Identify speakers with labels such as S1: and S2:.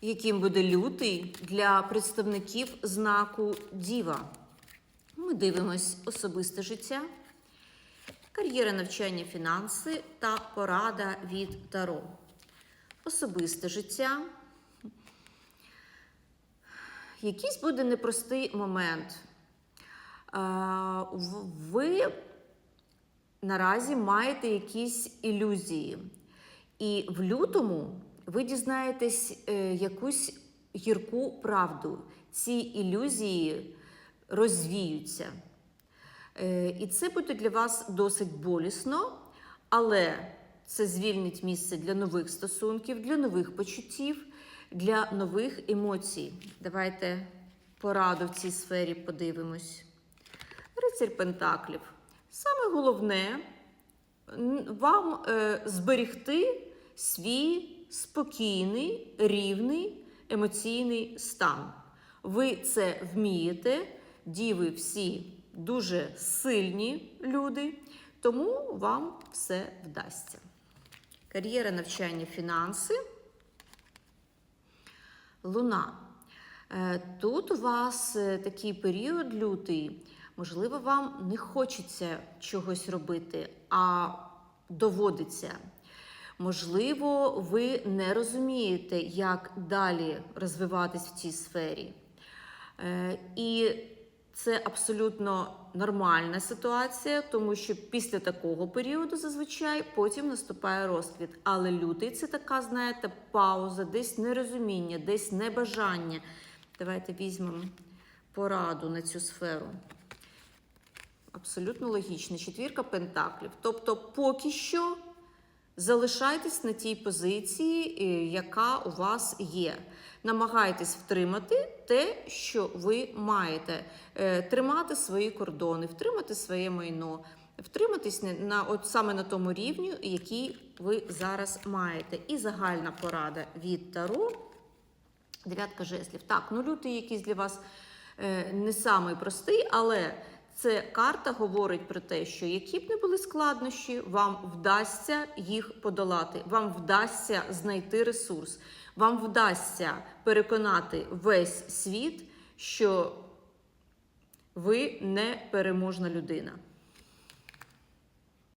S1: яким буде лютий для представників знаку Діва. Ми дивимось особисте життя, кар'єра навчання, фінанси та порада від Таро. Особисте життя. Якийсь буде непростий момент. Ви наразі маєте якісь ілюзії. І в лютому ви дізнаєтесь е, якусь гірку правду. Ці ілюзії розвіються. Е, І це буде для вас досить болісно, але це звільнить місце для нових стосунків, для нових почуттів, для нових емоцій. Давайте пораду в цій сфері подивимось. Рицарь Пентаклів. Саме головне вам е, зберегти свій спокійний, рівний емоційний стан. Ви це вмієте, діви всі дуже сильні люди, тому вам все вдасться. Кар'єра, навчання, фінанси. Луна. Е, Тут у вас е, такий період лютий, можливо, вам не хочеться чогось робити, а доводиться. Можливо, ви не розумієте, як далі розвиватись в цій сфері. Е, І це абсолютно нормальна ситуація, тому що після такого періоду зазвичай потім наступає розквіт. Але лютий це така, знаєте, пауза, десь нерозуміння, десь небажання. Давайте візьмемо пораду на цю сферу. Абсолютно логічно. Четвірка пентаклів. Тобто, поки що залишайтесь на тій позиції, е, яка у вас є. Намагайтесь втримати те, що ви маєте, Е, тримати свої кордони, втримати своє майно, втриматись на- от саме на тому рівні, який ви зараз маєте. І загальна порада від Таро. Дев'ятка жеслів. Так, ну лютий якийсь для вас е, не самий простий, але це карта говорить про те, що які б не були складнощі, вам вдасться їх подолати, вам вдасться знайти ресурс, вам вдасться переконати весь світ, що ви не переможна людина.